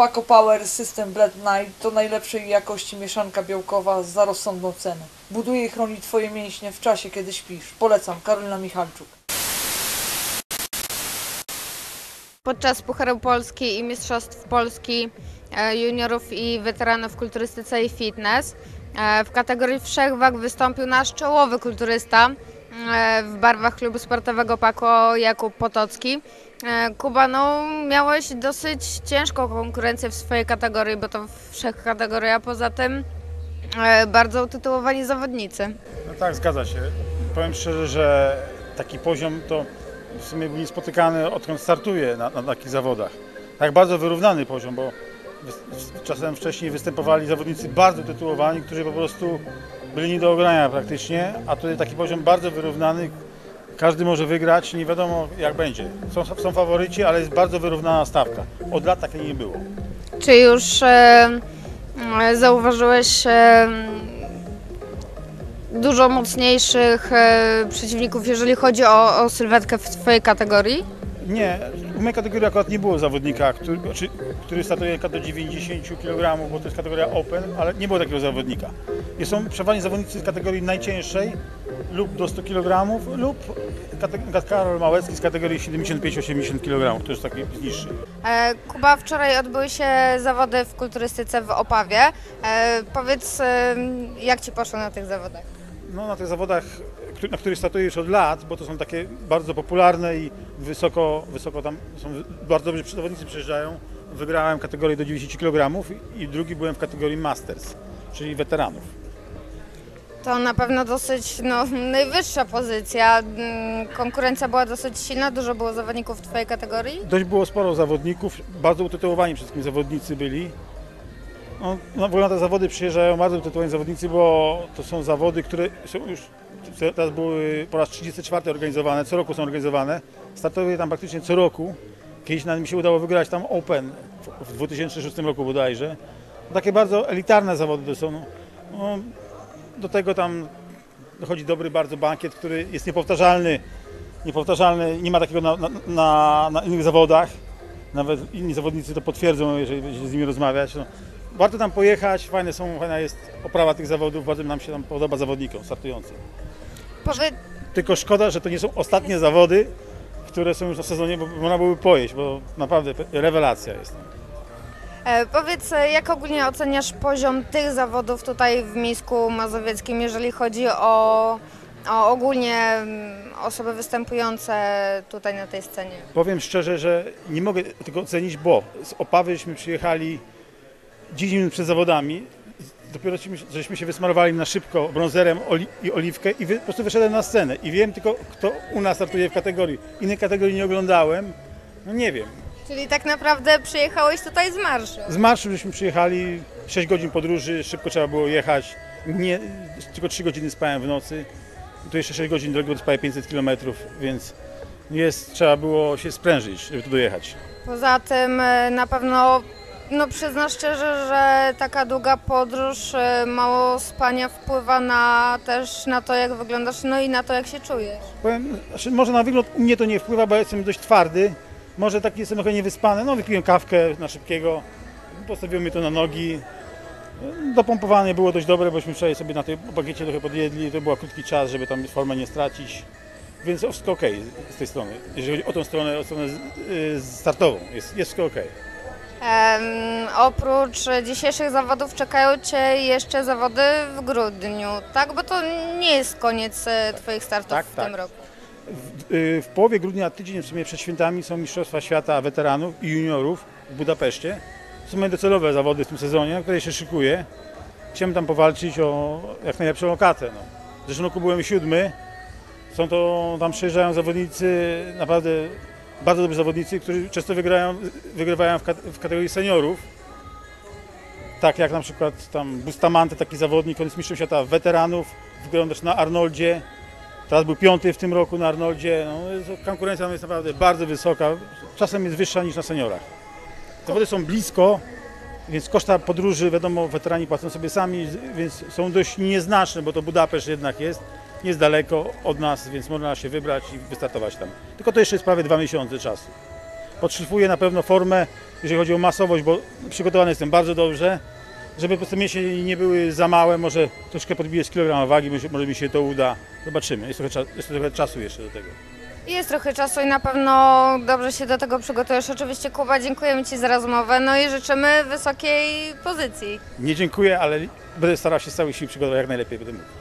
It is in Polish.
Paco Power System Blend Night to najlepszej jakości mieszanka białkowa za rozsądną cenę. Buduje i chroni Twoje mięśnie w czasie, kiedy śpisz. Polecam, Karolina Michalczuk. Podczas Pucharu Polski i Mistrzostw Polski e, juniorów i weteranów kulturystyce i fitness e, w kategorii wszechwag wystąpił nasz czołowy kulturysta e, w barwach klubu sportowego Pako Jakub Potocki. E, Kuba, no miałeś dosyć ciężką konkurencję w swojej kategorii, bo to wszech kategoria, poza tym e, bardzo utytułowani zawodnicy. No tak, zgadza się. Powiem szczerze, że taki poziom to w sumie był niespotykany odkąd startuję na, na takich zawodach. Tak bardzo wyrównany poziom, bo czasem wcześniej występowali zawodnicy bardzo tytułowani, którzy po prostu byli nie do ogrania praktycznie, a tutaj taki poziom bardzo wyrównany. Każdy może wygrać, nie wiadomo jak będzie. Są, są faworyci, ale jest bardzo wyrównana stawka. Od lat takiej nie było. Czy już e, e, zauważyłeś e, dużo mocniejszych e, przeciwników, jeżeli chodzi o, o sylwetkę w Twojej kategorii? Nie, w mojej kategorii akurat nie było zawodnika, który, czy, który startuje do 90 kg, bo to jest kategoria Open, ale nie było takiego zawodnika. I są przeważnie zawodnicy z kategorii najcięższej lub do 100 kg lub Karol Małecki z kategorii 75-80 kg, to jest taki niższy. E, Kuba, wczoraj odbyły się zawody w kulturystyce w Opawie. E, powiedz, jak Ci poszło na tych zawodach? No, na tych zawodach, na których startuję już od lat, bo to są takie bardzo popularne i wysoko, wysoko tam są bardzo dobrzy zawodnicy przyjeżdżają. Wygrałem kategorię do 90 kg i drugi byłem w kategorii Masters, czyli weteranów. To na pewno dosyć no, najwyższa pozycja. Mm, Konkurencja była dosyć silna, dużo było zawodników w Twojej kategorii. Dość było sporo zawodników, bardzo utytułowani wszystkim zawodnicy byli. No, no, w ogóle na te zawody przyjeżdżają bardzo utytułowani zawodnicy, bo to są zawody, które są już teraz były po raz 34 organizowane, co roku są organizowane. Startuję tam praktycznie co roku. Kiedyś nawet mi się udało wygrać tam Open w- w 2006 roku bodajże. Takie bardzo elitarne zawody to są. No, do tego tam dochodzi dobry bardzo bankiet, który jest niepowtarzalny niepowtarzalny, nie ma takiego na, na, na, na innych zawodach. Nawet inni zawodnicy to potwierdzą, jeżeli będzie z nimi rozmawiać. No, warto tam pojechać, fajne są, fajna jest oprawa tych zawodów, bardzo nam się tam podoba zawodnikom startującym. Powie, Tylko szkoda, że to nie są ostatnie zawody, które są już na sezonie, bo można byłoby pojeść, bo naprawdę rewelacja jest. E, Powiedz, e, jak ogólnie oceniasz poziom tych zawodów tutaj w Mińsku Mazowieckim, jeżeli chodzi o, o ogólnie mm, osoby występujące tutaj na tej scenie? Powiem szczerze, że nie mogę tego ocenić, bo z Opawy żeśmy przyjechali 10 minut przed zawodami. Dopiero żeśmy, się wysmarowali na szybko brązerem oli, i oliwkę i wy, po prostu wyszedłem na scenę. I wiem tylko, kto u nas startuje w kategorii. Innej kategorii nie oglądałem. No nie wiem. Czyli tak naprawdę przyjechałeś tutaj z marszu. Z marszu żeśmy przyjechali, 6 godzin podróży, szybko trzeba było jechać. Nie, tylko 3 godziny spałem w nocy. Tu jeszcze 6 godzin drogi, bo prawie 500 km, więc jest, trzeba było się sprężyć, żeby tu dojechać. Poza tym e, na pewno, no przyznasz szczerze, że taka długa podróż, e, mało spania wpływa na też na to, jak wyglądasz, no i na to, jak się czujesz. Powiem, znaczy może na wygląd u mnie to nie wpływa, bo ja jestem dość twardy. Może taki jestem trochę niewyspany. No wypiłem kawkę na szybkiego, postawiłem mnie to na nogi. Dopompowanie było dość dobre, bośmy wczoraj sobie na tej bagiecie trochę podjedli. To był krótki czas, żeby tam formę nie stracić. Więc wszystko ok z tej strony. Jeżeli chodzi o tą stronę, o stronę y, startową, jest, jest wszystko ok. Em, oprócz dzisiejszych zawodów czekają Cię jeszcze zawody w grudniu, tak? Bo to nie jest koniec e, Twoich startów Tak, w tak. tym roku. W, y, w połowie grudnia, tydzień w sumie przed świętami są Mistrzostwa Świata Weteranów i Juniorów w Budapeszcie. Są moje docelowe zawody w tym sezonie, na które się szykuję. Chciałem tam powalczyć o jak najlepszą lokatę. No. W zeszłym roku byłem siódmy. Są to, tam przyjeżdżają zawodnicy, naprawdę bardzo dobrzy zawodnicy, którzy często wygrają, wygrywają w, kat- w kategorii seniorów. Tak jak na przykład tam Bustamante, taki zawodnik, on jest mistrzem świata weteranów, wygrał też na Arnoldzie. Teraz był piąty w tym roku na Arnoldzie. No, konkurencja jest naprawdę bardzo wysoka. Czasem jest wyższa niż na seniorach. Zawody są blisko, więc koszta podróży, wiadomo, weterani płacą sobie sami, więc są dość nieznaczne, bo to Budapeszt jednak jest. Jest daleko od nas, więc można się wybrać i wystartować tam. Tylko to jeszcze jest prawie dwa miesiące czasu. Podszlifuję na pewno formę jeżeli chodzi o masowość, bo przygotowany jestem bardzo dobrze, żeby po prostu mięśnie nie były za małe, może troszkę podbiję z kilograma wagi, może, mi się to uda. Zobaczymy, jest trochę, jest trochę czasu jeszcze do tego. Jest trochę czasu i na pewno dobrze się do tego przygotujesz. Oczywiście Kuba, dziękujemy Ci za rozmowę, no i życzymy wysokiej pozycji. Nie dziękuję, ale będę starał się z całych sił przygotować jak najlepiej będę mógł.